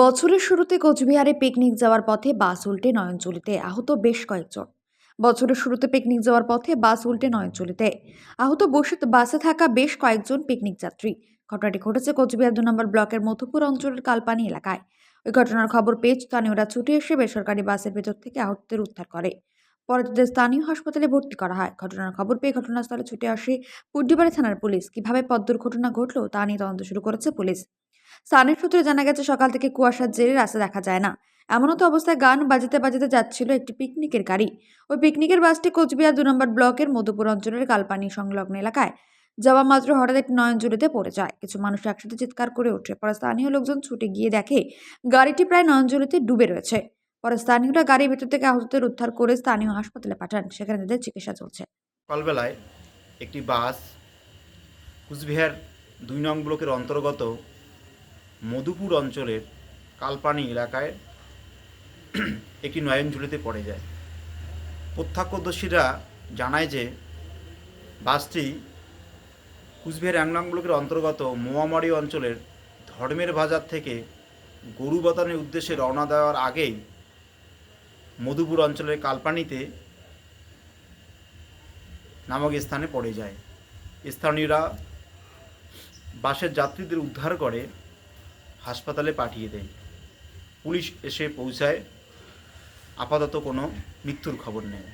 বছরের শুরুতে কোচবিহারে পিকনিক যাওয়ার পথে বাস উল্টে নয়নচলিতে আহত বেশ কয়েকজন। বছরের শুরুতে পিকনিক যাওয়ার পথে বাস উল্টে নয়নচলিতে আহত বসে বাসে থাকা বেশ কয়েকজন পিকনিক যাত্রী। ঘটনাটি ঘটেছে কোচবিহার দু নম্বর ব্লকের মধুপুর অঞ্চলের কালপানি এলাকায়। ওই ঘটনার খবর পেয়ে স্থানীয়রা ছুটে এসে বেসরকারি বাসের ভেতর থেকে আহতদের উদ্ধার করে। পরে তাদের স্থানীয় হাসপাতালে ভর্তি করা হয়। ঘটনার খবর পেয়ে ঘটনাস্থলে ছুটে আসে পুড্ডিবাড়ি থানার পুলিশ। কীভাবে পথ দুর্ঘটনা ঘটলো তা নিয়ে তদন্ত শুরু করেছে পুলিশ। স্থানীয় সূত্রে জানা গেছে, সকাল থেকে কুয়াশার জেরে রাস্তা দেখা যায় না। এমনও তো অবস্থায় গান বাজাতে বাজাতে যাচ্ছিল একটি পিকনিকের গাড়ি। ওই পিকনিকের বাসটি কোচবিহার দু নম্বর ব্লকের মধুপুর অঞ্চলের কালপানি সংলগ্ন এলাকায়। যাওয়া মাত্র হঠাৎ একটি নয়নজুলিতে পড়ে যায়। কিছু মানুষ একসাথে চিৎকার করে ওঠে পরে স্থানীয় লোকজন ছুটে গিয়ে দেখে, গাড়িটি প্রায় নয়নজুলিতে ডুবে রয়েছে। পরে স্থানীয়রা গাড়ির ভেতর থেকে আহতদের উদ্ধার করে স্থানীয় হাসপাতালে পাঠান। সেখানে তাদের চিকিৎসা চলছে। সকালবেলায় একটি বাস কুচবিহার দুই নং ব্লকের অন্তর্গত মধুপুর অঞ্চলের কালপানি এলাকায় একটি নয়ন নয়নঝুলিতে পড়ে যায়। প্রত্যক্ষদর্শীরা জানায় যে বাসটি কুচবিহার নং ব্লকের অন্তর্গত মোয়ামারি অঞ্চলের ধর্মের বাজার থেকে গরু বাতানের উদ্দেশ্যে রওনা দেওয়ার আগেই মধুপুর অঞ্চলের কালপানিতে নামক স্থানে পড়ে যায়। স্থানীয়রা বাসের যাত্রীদের উদ্ধার করে হাসপাতালে পাঠিয়ে দেয় পুলিশ এসে পৌঁছায়। আপাতত কোনো মৃত্যুর খবর নেই।